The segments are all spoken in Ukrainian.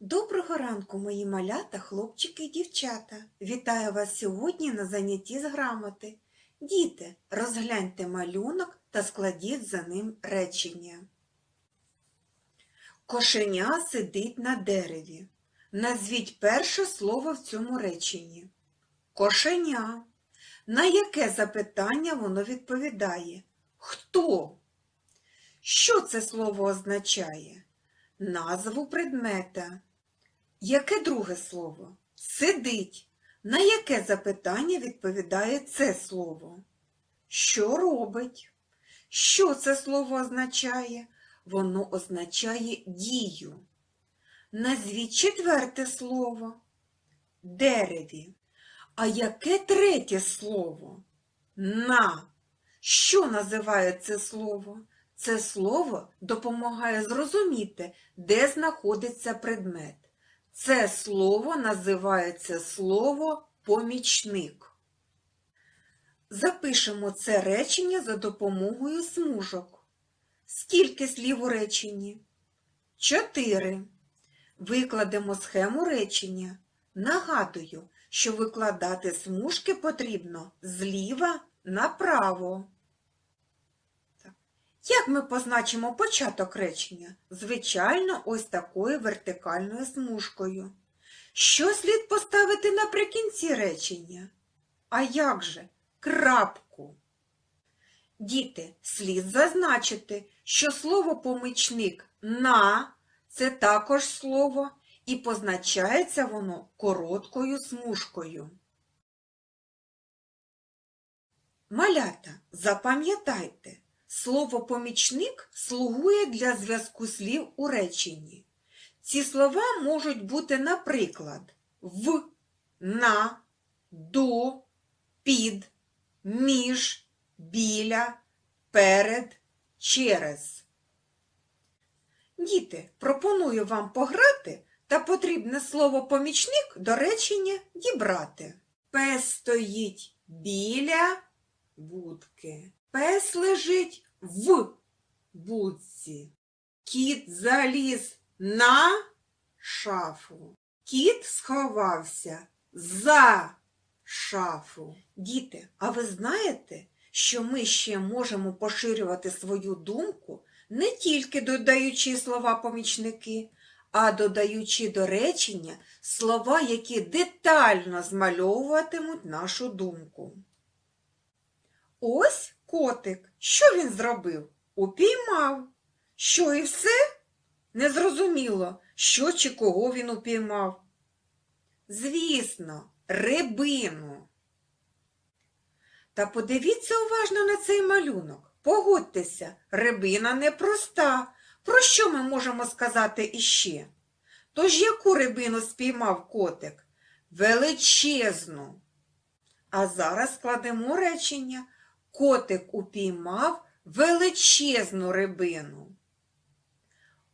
Доброго ранку, мої малята, хлопчики і дівчата. Вітаю вас сьогодні на занятті з грамоти. Діти, розгляньте малюнок та складіть за ним речення. Кошеня сидить на дереві. Назвіть перше слово в цьому реченні. Кошеня. На яке запитання воно відповідає? Хто? Що це слово означає? Назву предмета. Яке друге слово? Сидить. На яке запитання відповідає це слово? Що робить? Що це слово означає? Воно означає дію. Назвіть четверте слово. Дереві. А яке третє слово? На. Що називає це слово? Це слово допомагає зрозуміти, де знаходиться предмет. Це слово називається слово помічник. Запишемо це речення за допомогою смужок. Скільки слів у реченні? Чотири. Викладемо схему речення. Нагадую, що викладати смужки потрібно зліва направо. Як ми позначимо початок речення? Звичайно, ось такою вертикальною смужкою. Що слід поставити наприкінці речення? А як же? Крапку. Діти, слід зазначити, що слово помічник на це також слово, і позначається воно короткою смужкою. Малята, запам'ятайте, Слово помічник слугує для зв'язку слів у реченні. Ці слова можуть бути, наприклад, в, на, до, під, між, біля, перед, через. Діти, пропоную вам пограти та потрібне слово помічник до речення дібрати. Пес стоїть біля будки. Пес лежить в будці. Кіт заліз на шафу. Кіт сховався за шафу. Діти, а ви знаєте, що ми ще можемо поширювати свою думку не тільки додаючи слова помічники, а додаючи до речення слова, які детально змальовуватимуть нашу думку. Ось котик. Що він зробив? Упіймав. Що і все? Незрозуміло, що чи кого він упіймав. Звісно, рибину. Та подивіться уважно на цей малюнок. Погодьтеся, рибина непроста. Про що ми можемо сказати іще? Тож яку рибину спіймав котик? Величезну. А зараз складемо речення. Котик упіймав величезну рибину.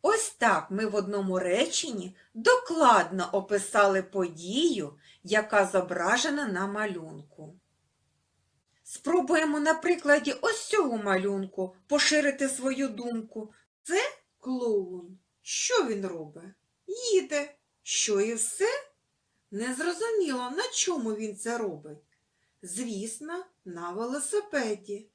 Ось так ми в одному реченні докладно описали подію, яка зображена на малюнку. Спробуємо на прикладі ось цього малюнку поширити свою думку. Це клоун. Що він робить? Їде. Що і все? Незрозуміло, на чому він це робить. Звісно, на велосипеді.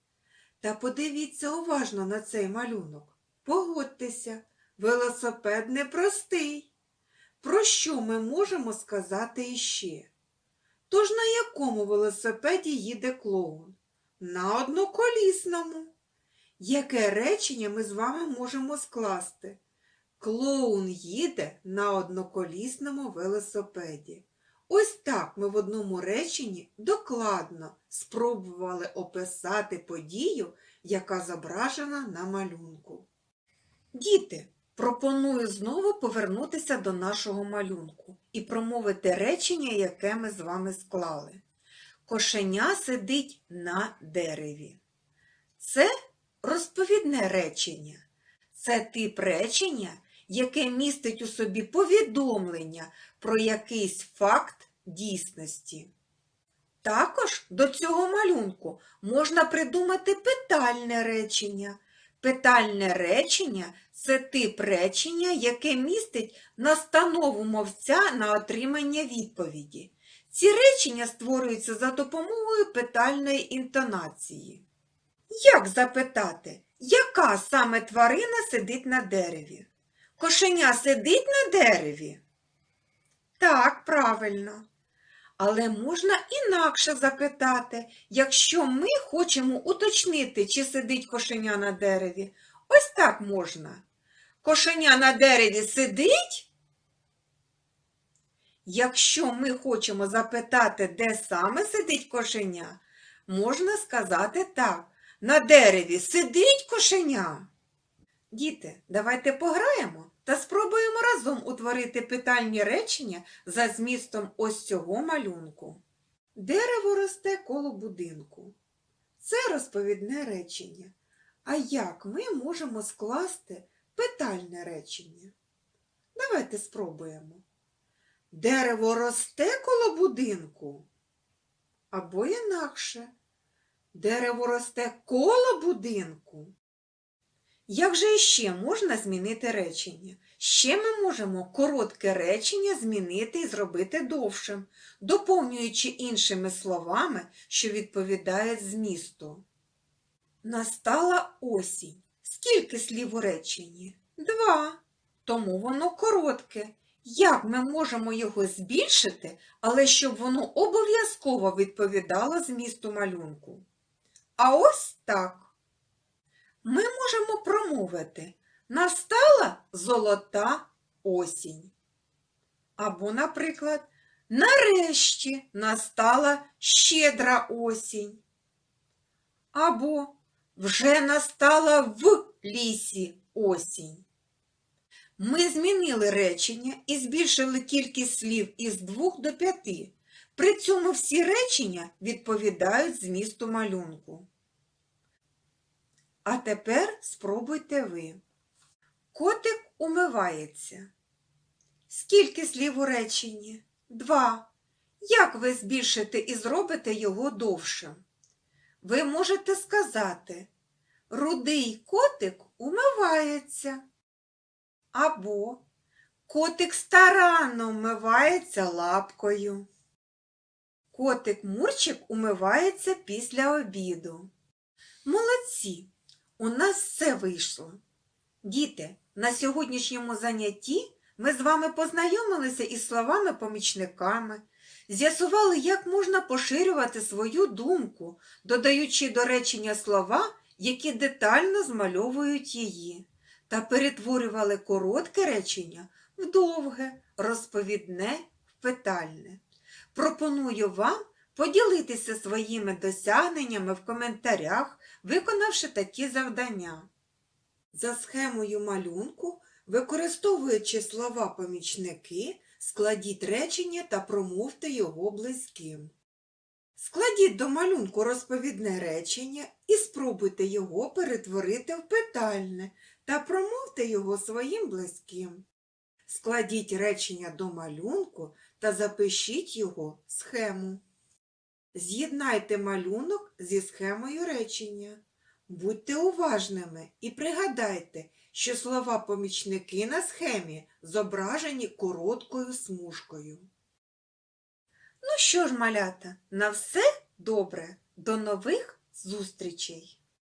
Та подивіться уважно на цей малюнок. Погодьтеся, велосипед непростий. Про що ми можемо сказати іще? Тож на якому велосипеді їде клоун? На одноколісному. Яке речення ми з вами можемо скласти? Клоун їде на одноколісному велосипеді. Ось так ми в одному реченні докладно спробували описати подію, яка зображена на малюнку. Діти, пропоную знову повернутися до нашого малюнку і промовити речення, яке ми з вами склали. Кошеня сидить на дереві. Це розповідне речення. Це тип речення, яке містить у собі повідомлення про якийсь факт дійсності. Також до цього малюнку можна придумати питальне речення. Питальне речення це тип речення, яке містить настанову мовця на отримання відповіді. Ці речення створюються за допомогою питальної інтонації. Як запитати, яка саме тварина сидить на дереві? Кошеня сидить на дереві? Так, правильно. Але можна інакше запитати, якщо ми хочемо уточнити, чи сидить кошеня на дереві. Ось так можна. Кошеня на дереві сидить? Якщо ми хочемо запитати, де саме сидить кошеня, можна сказати так. На дереві сидить кошеня. Діти, давайте пограємо та спробуємо разом утворити питальні речення за змістом ось цього малюнку. Дерево росте коло будинку. Це розповідне речення. А як ми можемо скласти питальне речення? Давайте спробуємо. Дерево росте коло будинку. Або інакше. Дерево росте коло будинку. Як же іще можна змінити речення? Ще ми можемо коротке речення змінити і зробити довшим, доповнюючи іншими словами, що відповідають змісту. Настала осінь. Скільки слів у реченні? Два. Тому воно коротке. Як ми можемо його збільшити, але щоб воно обов'язково відповідало змісту малюнку? А ось так. Ми можемо промовити настала золота осінь. Або, наприклад, нарешті настала щедра осінь. Або вже настала в лісі осінь. Ми змінили речення і збільшили кількість слів із двох до п'яти. При цьому всі речення відповідають змісту малюнку. А тепер спробуйте ви. Котик умивається. Скільки слів у реченні? Два. Як ви збільшите і зробите його довшим? Ви можете сказати Рудий котик умивається. Або Котик старанно вмивається лапкою. Котик Мурчик умивається після обіду. Молодці! У нас все вийшло. Діти, на сьогоднішньому занятті ми з вами познайомилися із словами-помічниками, з'ясували, як можна поширювати свою думку, додаючи до речення слова, які детально змальовують її, та перетворювали коротке речення в довге, розповідне, в питальне. Пропоную вам поділитися своїми досягненнями в коментарях, виконавши такі завдання. За схемою малюнку, використовуючи слова-помічники, складіть речення та промовте його близьким. Складіть до малюнку розповідне речення і спробуйте його перетворити в питальне та промовте його своїм близьким. Складіть речення до малюнку та запишіть його схему. З'єднайте малюнок зі схемою речення. Будьте уважними і пригадайте, що слова-помічники на схемі зображені короткою смужкою. Ну що ж, малята, на все добре. До нових зустрічей!